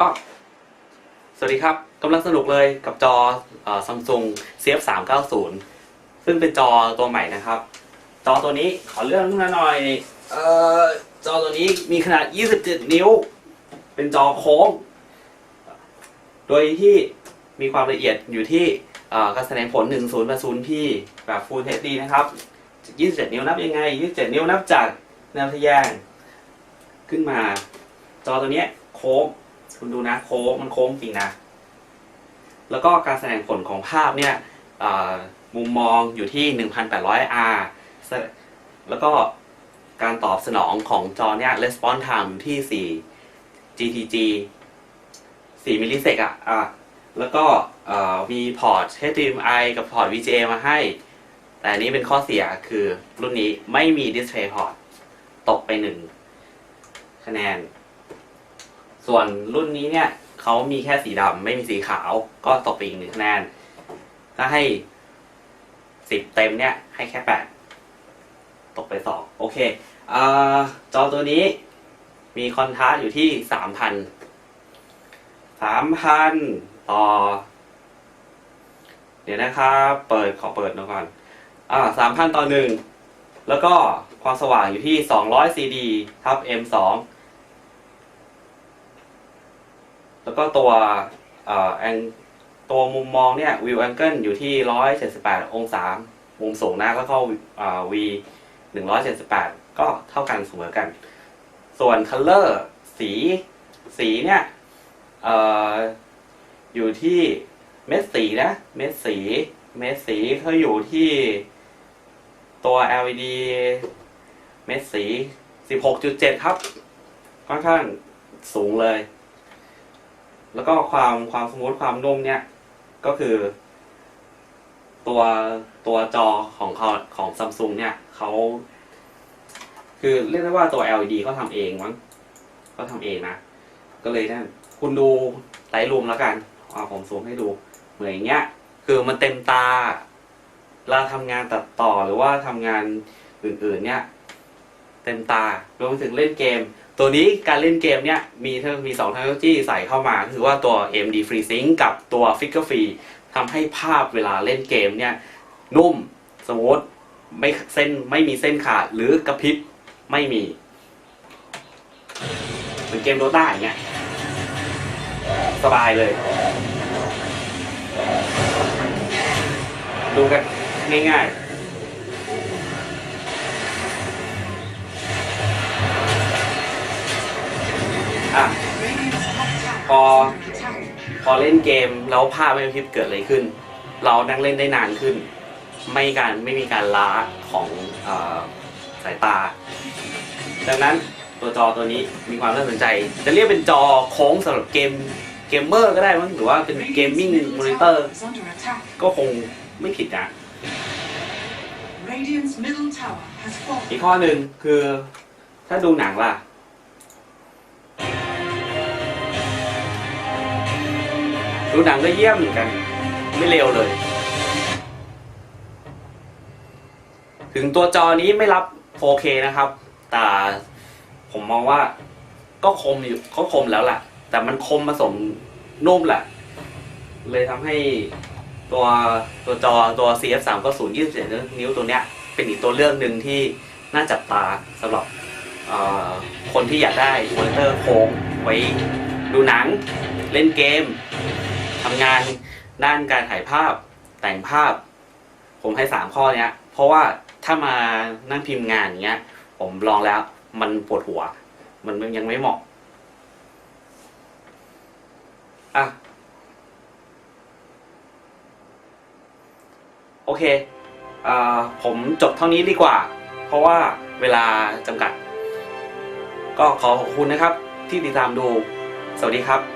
อ๋อสวัสดีครับกำลังสนุกเลยกับจอซัมซุง CF 3 9 0ซึ่งเป็นจอตัวใหม่นะครับ จอตัวนี้ขอเลื่อนขึ้นมาหน่อยเอ่อจอตัวนี้มีขนาด 27 นิ้ว เป็นจอโค้ง โดยที่มีความละเอียดอยู่ที่การแสดงผล 10 80 p แบบ Full HD นะครับ 27 นิ้วนับยังไง 27 นิ้วนับจากแนวทะแยง ขึ้นมา จอตัวนี้โค้ง คุณดูนะโค้งมันโค้งจริงนะ แล้วก็การแสดงผลของภาพเนี่ยมุมมองอยู่ที่ 1,800R แล้วก็การตอบสนองของจอเนี่ย response time อยู่ที่ 4 GTG 4 มิลลิเซกอะอะแล้วก็มีพอร์ต HDMI กับพอร์ต VGA มาให้ แต่อันนี้เป็นข้อเสียคือรุ่นนี้ไม่มี Display Port ตกไปหนึ่งคะแนน ส่วนรุ่นนี้เนี่ยเขามีแค่สีดำไม่มีสีขาว ก็ตกไปอีกหนึ่งคะแนน ถ้าให้สิบเต็มเนี่ย ให้แค่แปดตกไปสองโอเคอจอตัวนี้มีคอนทราสต์อยู่ที่สามพันสามพันต่อ เดี๋ยวนะครับ เปิดขอเปิดหน่อยก่อน อ่าสามพันต่อหนึ่งแล้วก็ความสว่างอยู่ที่สองร้อยซีดีทับ M สอง แล้วก็ตัวแองตัวมุมมองเนี่ยวิวแองเกิลอยู่ที่ 178 องศา มุมสูงนะแล้วก็เอ่อ V 178 ก็เท่ากันเสมอกัน ส่วนคัลเลอร์สีสีเนี่ยเอ่ออยู่ที่เม็ดสีนะ เม็ดสี เม็ดสีเขาอยู่ที่ตัว LED เม็ดสี 16.7 ครับ ค่อนข้างสูงเลย แล้วก็ความความสมูทความนุ่มเนี่ยก็คือ ตัวตัวจอของเขาของซัมซุงเนี่ยเขาคือเรียกได้ว่าตัว LED เขาทำเองมั้งก็ทำเองนะ ก็เลยนั่นคุณดูไลท์รูมแล้วกันเอาผมซูมให้ดูเหมือนอย่างเงี้ย คือมันเต็มตาเราทำงานตัดต่อหรือว่าทำงานอื่นๆ เนี่ย เต็มตารวมถึงเล่นเกม ตัวนี้การเล่นเกมเนี่ยมีมีสองเทคโนโลยีใส่เข้ามาคือว่าตัว AMD FreeSync กับตัว Flicker Free ทำให้ภาพเวลาเล่นเกมเนี่ยนุ่มสมูทไม่เส้นไม่มีเส้นขาดหรือกระพริบไม่มีเหมือนเกมโดต้าอย่างเงี้ยสบายเลย ดูกันง่ายๆ พอพอเล่นเกมแล้วภาพไม่กระพริบเกิดอะไรขึ้น เรานั่งเล่นได้นานขึ้น ไม่การไม่มีการล้าของเออสายตา ดังนั้นตัวจอตัวนี้มีความน่าสนใจ จะเรียกเป็นจอโค้งสำหรับเกมเกมเมอร์ก็ได้มั้งหรือว่าเป็นเกมมิ่งมอนิเตอร์ ก็คงไม่ผิดนะ Radiant's middle tower has fallen. อีกข้อหนึ่งคือถ้าดูหนังล่ะ ดูหนังก็เยี่ยมเหมือนกัน ไม่เร็วเลย ถึงตัวจอนี้ไม่รับ 4K นะครับ แต่ผมมองว่าก็คมอยู่ก็คมแล้วแหละแต่มันคมผสมนุ่มแหละ เลยทำให้ตัวตัวจอตัว CF 3 9 0 27นิ้วตัวเนี้ย เป็นอีกตัวเลือกหนึ่งที่น่าจับตาสำหรับคนที่อยากได้มอนิเตอร์โค้งไว้ดูหนังเล่นเกม ทำงานด้านการถ่ายภาพแต่งภาพ ผมให้สามข้อเนี้ย เพราะว่าถ้ามานั่งพิมพ์งานอย่างเงี้ย ผมลองแล้วมันปวดหัว มันยังไม่เหมาะอะโอเคเอ่อผมจบเท่านี้ดีกว่า เพราะว่าเวลาจำกัด ก็ขอขอบคุณนะครับที่ติดตามดู สวัสดีครับ